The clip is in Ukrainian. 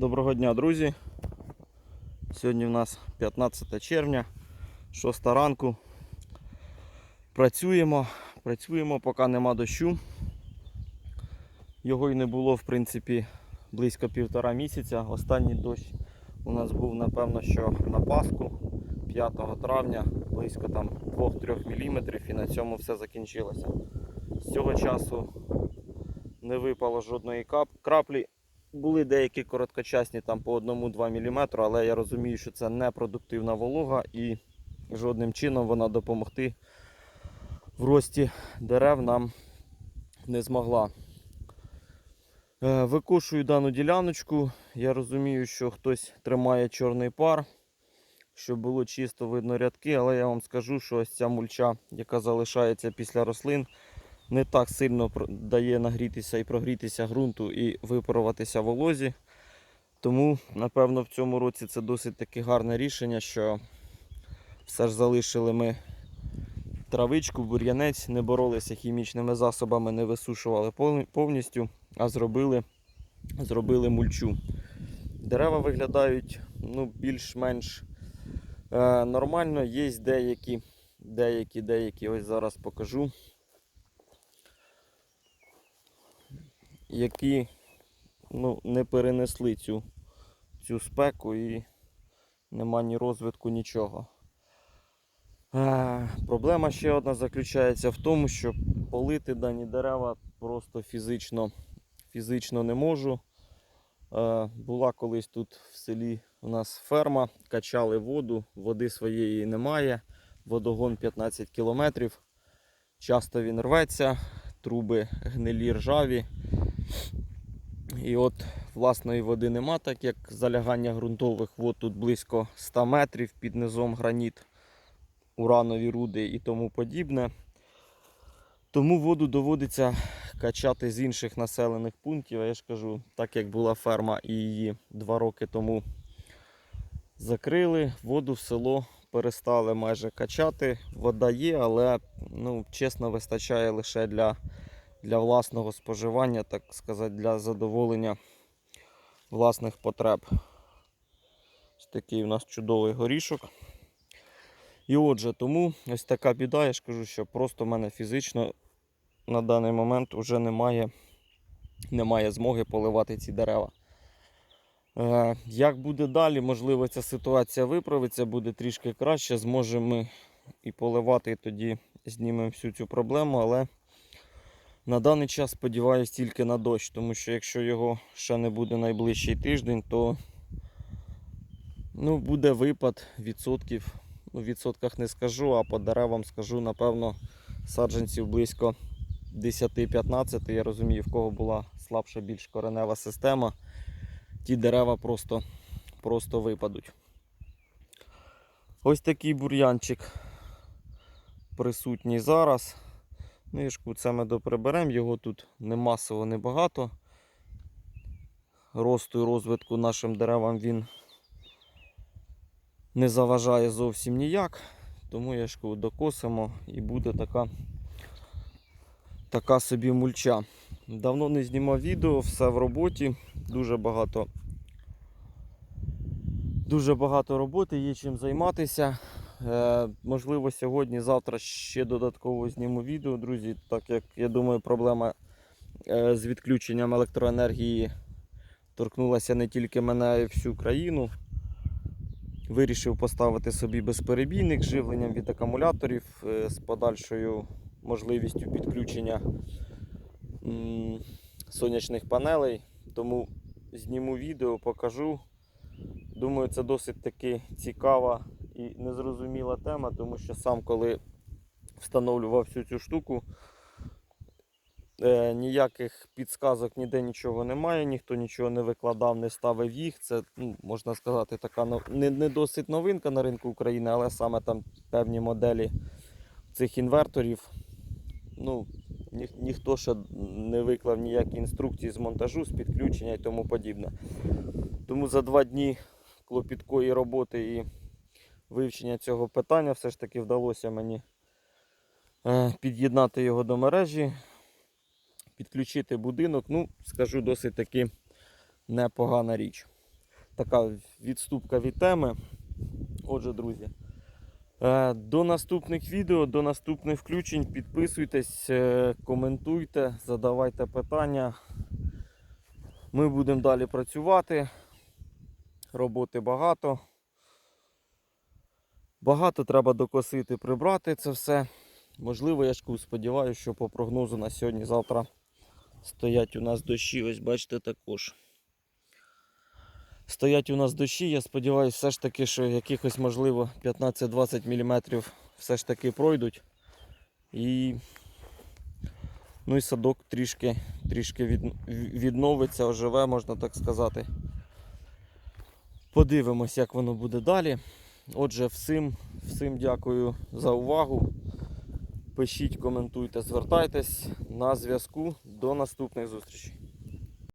Доброго дня, друзі. Сьогодні в нас 15 червня, 6 ранку. Працюємо, працюємо, поки нема дощу. Його й не було, в принципі, близько півтора місяця. Останній дощ у нас був, напевно, що на Пасху 5 травня, близько там 2-3 мм, і на цьому все закінчилося. З цього часу не випало жодної краплі. Були деякі короткочасні там по 1-2 мм, але я розумію, що це непродуктивна волога і жодним чином вона допомогти в рості дерев нам не змогла. Е, Викошую дану діляночку. Я розумію, що хтось тримає чорний пар, щоб було чисто видно рядки, але я вам скажу, що ось ця мульча, яка залишається після рослин, не так сильно дає нагрітися і прогрітися ґрунту і випаруватися волозі. Тому, напевно, в цьому році це досить таки гарне рішення, що все ж залишили ми травичку, бур'янець, не боролися хімічними засобами, не висушували повністю, а зробили, зробили мульчу. Дерева виглядають ну, більш-менш е, нормально. Є деякі, деякі, деякі, ось зараз покажу. Які ну, не перенесли цю, цю спеку і нема ні розвитку, нічого. Е, проблема ще одна заключається в тому, що полити дані дерева просто фізично, фізично не можу. Е, була колись тут в селі у нас ферма, качали воду, води своєї немає, водогон 15 кілометрів. Часто він рветься, труби гнилі ржаві. І от власної води нема, так як залягання ґрунтових вод тут близько 100 метрів під низом граніт, уранові руди і тому подібне. Тому воду доводиться качати з інших населених пунктів. А я ж кажу, так як була ферма і її два роки тому закрили, воду в село перестали майже качати. Вода є, але ну, чесно вистачає лише для для власного споживання, так сказати, для задоволення власних потреб. Ось такий у нас чудовий горішок. І отже, тому ось така біда, я ж кажу, що просто в мене фізично на даний момент вже немає, немає змоги поливати ці дерева. Е, як буде далі, можливо, ця ситуація виправиться, буде трішки краще, зможемо і поливати, і тоді знімемо всю цю проблему, але на даний час сподіваюся тільки на дощ, тому що якщо його ще не буде найближчий тиждень, то ну, буде випад відсотків. Ну, в відсотках не скажу, а по деревам скажу, напевно, саджанців близько 10-15. Я розумію, в кого була слабша більш коренева система. Ті дерева просто, просто випадуть. Ось такий бур'янчик присутній зараз. Нишку це ми доприберемо, його тут не масово, не багато. Росту і розвитку нашим деревам він не заважає зовсім ніяк. Тому я ж кажу, докосимо і буде така, така собі мульча. Давно не знімав відео, все в роботі, дуже багато. Дуже багато роботи, є чим займатися. Е, можливо, сьогодні, завтра ще додатково зніму відео, друзі, так як я думаю, проблема е, з відключенням електроенергії торкнулася не тільки мене, а й всю країну. Вирішив поставити собі безперебійник з живленням від акумуляторів е, з подальшою можливістю підключення сонячних панелей. Тому зніму відео, покажу. Думаю, це досить таки цікава і незрозуміла тема, тому що сам, коли встановлював всю цю штуку, е, ніяких підсказок ніде нічого немає, ніхто нічого не викладав, не ставив їх. Це, ну, можна сказати, така не, не досить новинка на ринку України, але саме там певні моделі цих інверторів. Ну, ні, ніхто ще не виклав ніякі інструкції з монтажу, з підключення і тому подібне. Тому за два дні клопіткої роботи і вивчення цього питання все ж таки вдалося мені е, під'єднати його до мережі, підключити будинок. Ну, скажу, досить таки непогана річ. така відступка від теми. Отже, друзі. Е, До наступних відео, до наступних включень. Підписуйтесь, е, коментуйте, задавайте питання. Ми будемо далі працювати. Роботи багато. Багато треба докосити, прибрати це все. Можливо, я ж сподіваюся, що по прогнозу на сьогодні-завтра стоять у нас дощі. Ось бачите також. Стоять у нас дощі. Я сподіваюся, все ж таки, що якихось, можливо, 15-20 мм все ж таки пройдуть. І, ну і садок трішки, трішки від, відновиться, оживе, можна так сказати. Подивимось, як воно буде далі. Отже, всім, всім дякую за увагу. Пишіть, коментуйте, звертайтесь на зв'язку. До наступних зустрічей.